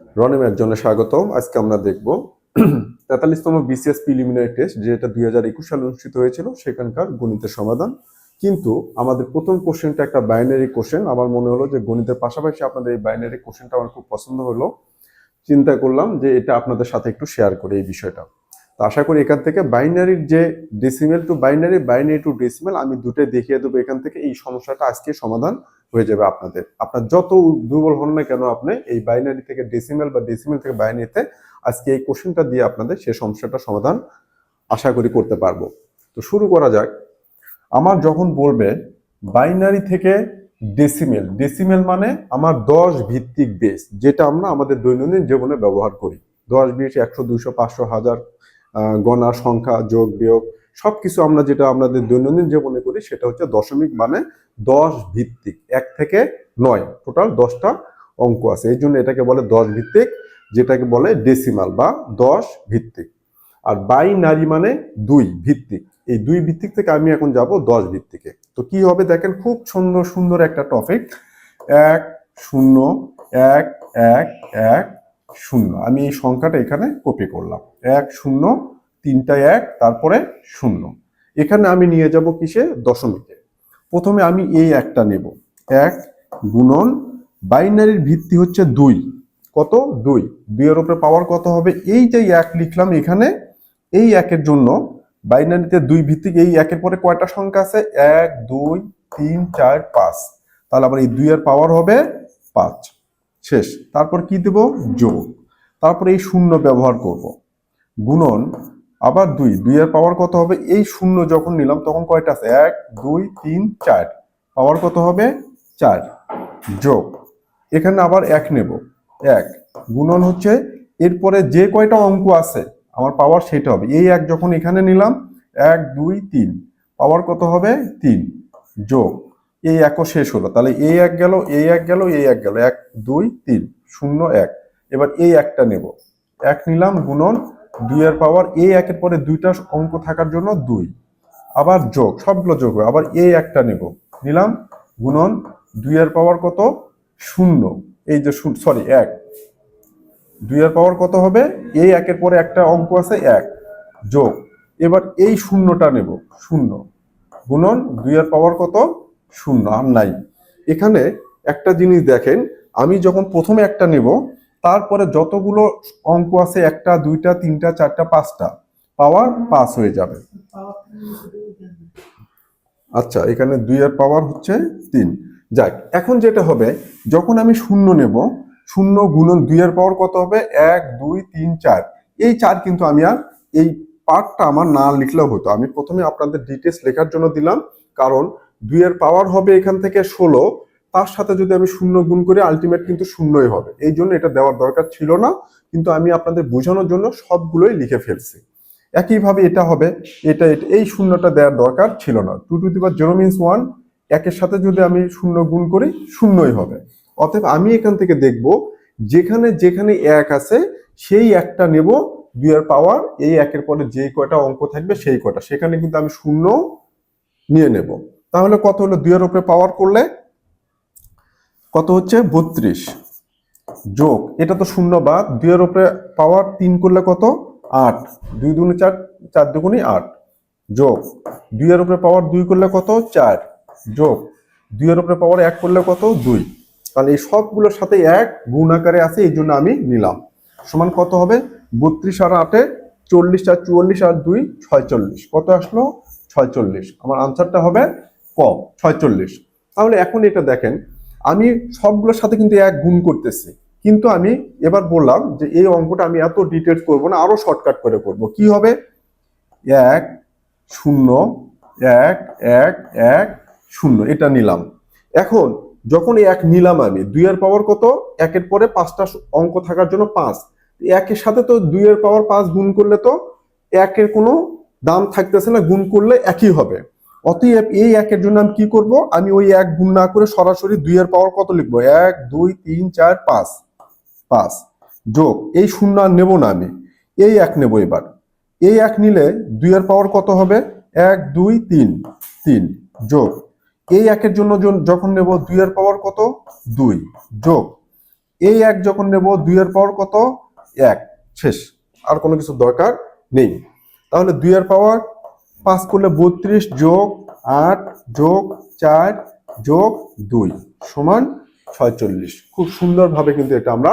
রনিমের একজনের স্বাগতম। আজকে আমরা দেখব তেতাল্লিশতম বিসিএস প্রিলিমিনারি টেস্ট যেটা দুই হাজার একুশ সালে অনুষ্ঠিত হয়েছিল, সেখানকার গণিতের সমাধান। কিন্তু আমাদের প্রথম কোশ্চেনটা একটা বাইনারি কোশ্চেন আমার মনে হলো যে গণিতের পাশাপাশি আপনাদের এই বাইনারি কোশ্চেনটা আমার খুব পছন্দ হলো। চিন্তা করলাম যে এটা আপনাদের সাথে একটু শেয়ার করি এই বিষয়টা। তো আশা করি এখান থেকে বাইনারির যে decimal to binary binary to decimal আমি দুটোই দেখিয়ে দেবো এখান থেকে। এই সমস্যাটা আজকে সমাধান হয়ে যাবে আপনাদের। আপনার যত দুর্বল হন না কেন আপনি এই বাইনারি থেকে ডেসিমেল বা ডেসিমেল থেকে বাইনারিতে আজকে এই কোশ্চেনটা দিয়ে আপনাদের সে সমস্যাটা সমাধান আশা করি করতে পারব। তো শুরু করা যাক। আমার যখন বলবে বাইনারি থেকে ডেসিমেল ডেসিমেল মানে আমার দশ ভিত্তিক বেস যেটা আমরা আমাদের দৈনন্দিন জীবনে ব্যবহার করি। দশ বিশ, একশো দুশো পাঁচশো, হাজার গণা সংখ্যা, যোগ, বিয়োগ, সবকিছু আমরা যেটা আমাদের দৈনন্দিন জীবনে করি, সেটা হচ্ছে দশমিক মানে দশ ভিত্তিক, এক থেকে নয় টোটাল দশটা অঙ্ক আছে। এই জন্য এটাকে বলে দশ ভিত্তিক, যেটাকে বলে ডেসিমাল বা দশ ভিত্তিক। আর বাইনারি মানে দুই ভিত্তিক। এই দুই ভিত্তিক থেকে আমি এখন যাব দশ ভিত্তিকে। তো কি হবে দেখেন, খুব সুন্দর সুন্দর একটা টপিক এক, শূন্য, এক এক এক শূন্য। আমি এই সংখ্যাটা এখানে কপি করলাম। এক, শূন্য তিনটা এক, তারপরে শূন্য। এখানে আমি নিয়ে যাব কিসে? দশমিকে। প্রথমে আমি এই একটা নেব। এক গুণন, বাইনারির ভিত্তি হচ্ছে দুই। কত? দুই। দুইয়ের উপরে পাওয়ার কত হবে? এই যে এক লিখলাম এখানে, এই একের জন্য বাইনারিতে দুই ভিত্তিক, এই একের পরে কয়টা সংখ্যা আছে? এক, দুই, তিন, চার, পাঁচ। তাহলে আবার এই দুইয়ের পাওয়ার হবে পাঁচ। শেষ। তারপর কি দেব? যোগ। তারপর এই শূন্য ব্যবহার করব। গুণন, আবার দুই। দুই দুইয়ের পাওয়ার কত হবে? এই শূন্য যখন নিলাম, তখন কয়টা আছে? এক, দুই, তিন, চার। পাওয়ার কত হবে? চার। যোগ। এখানে আবার এক নেব। এক। গুণন হচ্ছে, এরপরে যে কয়টা অঙ্ক আছে, আমার পাওয়ার সেটা হবে। এই এক যখন এখানে নিলাম, এক, দুই, তিন। পাওয়ার কত হবে? তিন। যোগ। এই একও শেষ হলো। তাহলে এই এক গেল এই এক গেল এই এক গেল। এক, দুই, তিন, শূন্য, এক। এবার এই একটা নেব। এক নিলাম গুণন দুইয়ের পাওয়ার। এই একের পরে দুইটা অঙ্ক থাকার জন্য দুই। আবার যোগ, সবগুলো যোগ হবে। আবার এই একটা নেব। নিলাম গুণন দুইয়ের পাওয়ার কত? শূন্য। এই যে সরি এক। দুইয়ের পাওয়ার কত হবে? এই একের পরে একটা অঙ্ক আছে, এক। যোগ। এবার এই শূন্যটা নেব, শূন্য। গুণন দুইয়ের পাওয়ার কত? শূন্য আর নাই। এখানে একটা জিনিস দেখেন, আমি যখন প্রথমে একটা নেব, তারপরে যতগুলো অঙ্ক আছে, একটা, দুইটা, তিনটা, চারটা, পাঁচটা, পাওয়ার পাস হয়ে যাবে। আচ্ছা এখানে দুই আর পাওয়ার হচ্ছে তিন। যাক, এখন যেটা হবে, যখন আমি শূন্য নেব, শূন্য গুণন দুইয়ের পাওয়ার কত হবে? এক, দুই, তিন, চার। এই চার কিন্তু আমি আর এই পার্টটা আমার না লিখলেও হতো। আমি প্রথমে আপনাদের ডিটেলস লেখার জন্য দিলাম, কারণ দুইয়ের পাওয়ার হবে এখান থেকে ষোলো, তার সাথে যদি আমি শূন্য গুণ করি আলটিমেট কিন্তু শূন্যই হবে। এই জন্য এটা দেওয়ার দরকার ছিল না, কিন্তু আমি আপনাদের বোঝানোর জন্য সবগুলোই লিখে ফেলছি। একইভাবে এটা হবে, এটা এই শূন্যটা দেওয়ার দরকার ছিল না। Two to the power zero means one একের সাথে যদি আমি শূন্য গুণ করি, শূন্যই হবে। অতএব আমি এখান থেকে দেখব, যেখানে যেখানে এক আছে, সেই একটা নেব দুই দুইয়ের পাওয়ার এই একের পরে যে কয়টা অঙ্ক থাকবে সেই কয়টা। সেখানে কিন্তু আমি শূন্য নিয়ে নেব। তাহলে কত হলো দুইয়ের উপরে পাওয়ার করলে? কত হচ্ছে? বত্রিশ। যোগ, এটা তো শূন্য বাদ, দুইয়ের উপরে পাওয়ার তিন করলে কত? আট। দুই দুগুণে চার চার দুগুণে আট। যোগ, দুইয়ের উপরে পাওয়ার দুই করলে কত? চার। যোগ, দুইয়ের উপরে পাওয়ার এক করলে কত? দুই। তাহলে এই সবগুলোর সাথে এক গুণ আকারে আছে, এই জন্য আমি নিলাম। সমান কত হবে? বত্রিশ আর আটে চল্লিশ, আর চুয়াল্লিশ, আর দুই, ছয়চল্লিশ। কত আসলো? ছয়চল্লিশ। আমার আনসারটা হবে ক ছয়চল্লিশ। তাহলে এখন এটা দেখেন, আমি সবগুলোর সাথে কিন্তু এক গুণ করতেছি। কিন্তু আমি এবার বললাম যে এই অঙ্কটা আমি এত ডিটেলস করব না, আরও শর্টকাট করে করব। কি হবে? এক, শূন্য, এক এক এক, শূন্য, এটা নিলাম। এখন যখন এক নিলাম আমি, দুইয়ের পাওয়ার কত? একের পরে পাঁচটা অঙ্ক থাকার জন্য পাঁচ। একের সাথে তো দুইয়ের পাওয়ার পাঁচ গুণ করলে তো একের কোনো দাম থাকতেছে না, গুণ করলে একই হবে। অতএব এই একের জন্য আমি কি করব? আমি ওই এক গুণ না করে সরাসরি দুইয়ের পাওয়ার কত লিখব? এক, দুই, তিন, চার, পাঁচ। পাঁচ। যোগ। এই শূন্য আর নেব না আমি। এই এক নেব এবার। এই এক নিলে দুইয়ের পাওয়ার কত হবে? এক, দুই, তিন। তিন। যোগ। এই একের জন্য যখন নেব দুইয়ের পাওয়ার কত? দুই। যোগ। এই এক যখন নেব দুইয়ের পাওয়ার কত? এক। শেষ। আর কোনো কিছু দরকার নেই। তাহলে দুই দুইয়ের পাওয়ার পাঁচ করলে বত্রিশ যোগ আট যোগ চার যোগ দুই সমান ছয়চল্লিশ। খুব সুন্দরভাবে কিন্তু এটা আমরা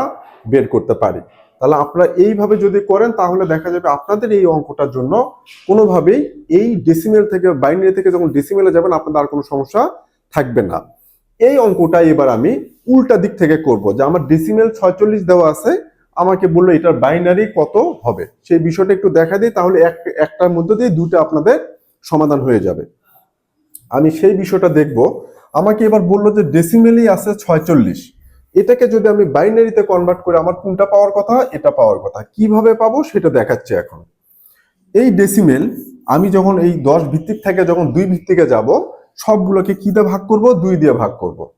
বের করতে পারি। তাহলে আপনারা এইভাবে যদি করেন, তাহলে দেখা যাবে আপনাদের এই অঙ্কটার জন্য কোনোভাবেই এই ডেসিমেল থেকে বাইনারি থেকে যখন ডেসিমেলে যাবেন, আপনাদের আর কোনো সমস্যা থাকবে না। এই অঙ্কটা এবার আমি উল্টা দিক থেকে করব যে আমার ডেসিমেল ছয়চল্লিশ দেওয়া আছে আমাকে বলল, এটার বাইনারি কত হবে? সেই বিষয়টা একটু দেখা দিই, তাহলে এক, একটার মধ্যে দিয়ে দুটো আপনাদের সমাধান হয়ে যাবে। আমি সেই বিষয়টা দেখব। আমাকে এবার বলল যে ডেসিমেলই আছে ছয়চল্লিশ। এটাকে যদি আমি বাইনারিতে কনভার্ট করে আমার কোনটা পাওয়ার কথা? এটা পাওয়ার কথা। কীভাবে পাবো? সেটা দেখাচ্ছে এখন। এই ডেসিমেল আমি যখন এই দশ ভিত্তিক থেকে যখন দুই ভিত্তিকে যাব, সবগুলোকে কি দিয়ে ভাগ করব? দুই দিয়ে ভাগ করব।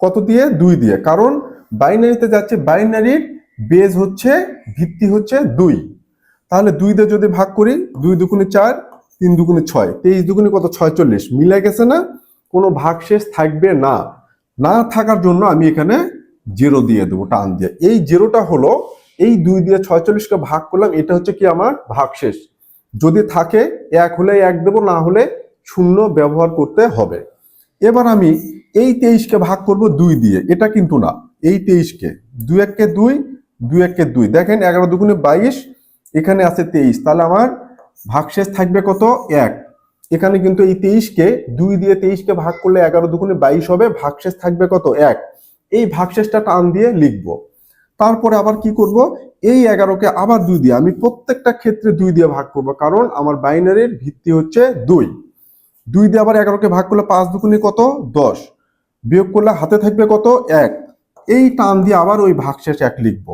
কত দিয়ে? দুই দিয়ে। কারণ বাইনারিতে যাচ্ছে বাইনারির বেজ হচ্ছে, ভিত্তি হচ্ছে দুই। তাহলে দুই দিয়ে যদি ভাগ করি, দুই দুগুণে চার, তিন দুগুণে ছয়, তেইশ দুগুণে কত? ছয়চল্লিশ মিলে গেছে না? কোনো ভাগশেষ থাকবে না। না থাকার জন্য আমি এখানে জিরো দিয়ে দেবো, টান দিয়ে। এই জিরোটা হলো, এই দুই দিয়ে ছয়চল্লিশকে ভাগ করলাম, এটা হচ্ছে কি আমার ভাগশেষ। যদি থাকে, এক হলে এক দেবো, না হলে শূন্য ব্যবহার করতে হবে। এবার আমি এই তেইশকে ভাগ করব দুই দিয়ে। এটা কিন্তু না। এই তেইশকে, দুই এককে দুই দুই এককে দুই। দেখেন এগারো দুগুণে বাইশ, এখানে আছে তেইশ। তাহলে আমার ভাগশেষ থাকবে কত? এক। এখানে কিন্তু এই তেইশকে দুই দিয়ে তেইশকে ভাগ করলে এগারো দুগুণে বাইশ হবে, ভাগশেষ থাকবে কত? এক। এই ভাগশেষটা টান দিয়ে লিখব। তারপরে আবার কি করব? এই এগারোকে আবার দুই দিয়ে, আমি প্রত্যেকটা ক্ষেত্রে দুই দিয়ে ভাগ করব, কারণ আমার বাইনারির ভিত্তি হচ্ছে দুই। দুই দিয়ে আবার এগারোকে ভাগ করলে পাঁচ দুগুণে কত? দশ। বিয়োগ করলে হাতে থাকবে কত? এক। এই টান দিয়ে আবার ওই ভাগশেষ এক লিখব।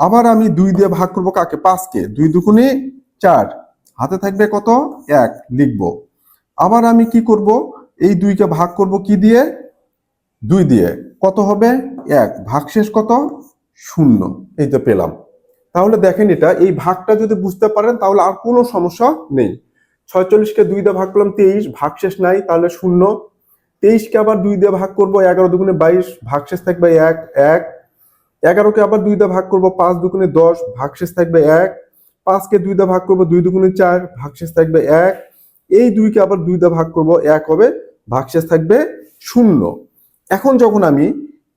আবার আমি দুই দিয়ে ভাগ করব কাকে? পাঁচকে। দুই দুগুণে চার। হাতে থাকবে কত? এক। লিখব। আবার আমি কি করব? এই দুইকে ভাগ করব কি দিয়ে? দুই দিয়ে। কত হবে? এক। ভাগশেষ কত? শূন্য। এই তো পেলাম। তাহলে দেখেন এটা, এই ভাগটা যদি বুঝতে পারেন, তাহলে আর কোনো সমস্যা নেই। ছয়চল্লিশকে দুই দিয়ে ভাগ করলাম তেইশ ভাগশেষ নাই, তাহলে শূন্য। তেইশকে আবার দুই দিয়ে ভাগ করব, এগারো দুগুণে বাইশ ভাগশেষ থাকবে এক এক। এগারোকে আবার দুই ভাগ করব, পাঁচ দুগুণে দশ, ভাগশেষ থাকবে এক। পাঁচকে দুই ভাগ করব, দুই দুগুণে চার, ভাগশেষ থাকবে এক। এই দুইকে আবার দুই ভাগ করব, এক হবে ভাগশেষ থাকবে শূন্য। এখন যখন আমি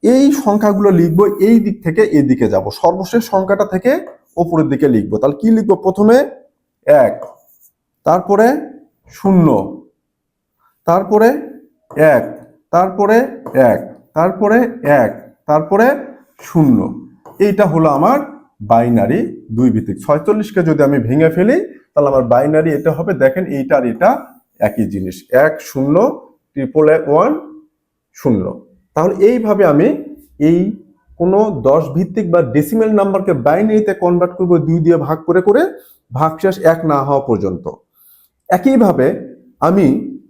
এই সংখ্যাগুলো লিখব, এই দিক থেকে এই দিকে যাব, সর্বশেষ সংখ্যাটা থেকে ওপরের দিকে লিখব। তাহলে কি লিখব? প্রথমে এক, তারপরে শূন্য, তারপরে এক তারপরে এক তারপরে এক, তারপরে শূন্য। এইটা হলো আমার বাইনারি দুই ভিত্তিক। ছয়চল্লিশকে যদি আমি ভেঙে ফেলি, তাহলে আমার বাইনারি এটা হবে। দেখেন এইটা আর এটা একই জিনিস। এক শূন্য ট্রিপল এক ওয়ান শূন্য। তাহলে এইভাবে আমি এই কোনো দশ ভিত্তিক বা ডেসিমেল নাম্বারকে বাইনারিতে কনভার্ট করব দুই দিয়ে ভাগ করে করে ভাগ ভাগশেষ এক না হওয়া পর্যন্ত। একইভাবে আমি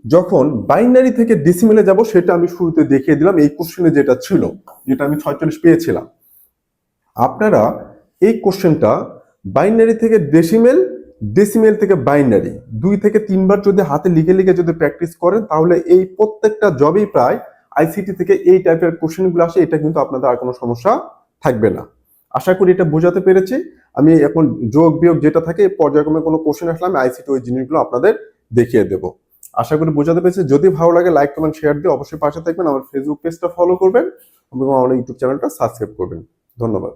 যখন বাইনারি থেকে ডেসিমেলে যাব, সেটা আমি শুরুতে দেখিয়ে দিলাম। এই কোশ্চেনে যেটা ছিল যেটা আমি ছয়চল্লিশ পেয়েছিলাম। আপনারা এই কোশ্চেনটা বাইনারি থেকে ডেসিমেল ডেসিমেল থেকে বাইনারি, দুই থেকে তিনবার যদি হাতে লিখে লিখে যদি প্র্যাকটিস করেন, তাহলে এই প্রত্যেকটা জবেই প্রায় আইসিটি থেকে এই টাইপের কোশ্চেনগুলো আসে, এটা কিন্তু আপনাদের আর কোনো সমস্যা থাকবে না। আশা করি এটা বোঝাতে পেরেছি। আমি এখন যোগ বিয়োগ যেটা থাকে পর্যায়ক্রমে কোনো কোশ্চেন আসলে আমি আইসিটি ওই জিনিসগুলো আপনাদের দেখিয়ে দেবো। আশা করি বোঝাতে পেরেছি। যদি ভালো লাগে লাইক কমেন্ট শেয়ার দিয়ে অবশ্যই পাশে থাকবেন। আমার ফেসবুক পেজটা ফলো করবেন। এবং আমার ইউটিউব চ্যানেলটা সাবস্ক্রাইব করবেন। ধন্যবাদ।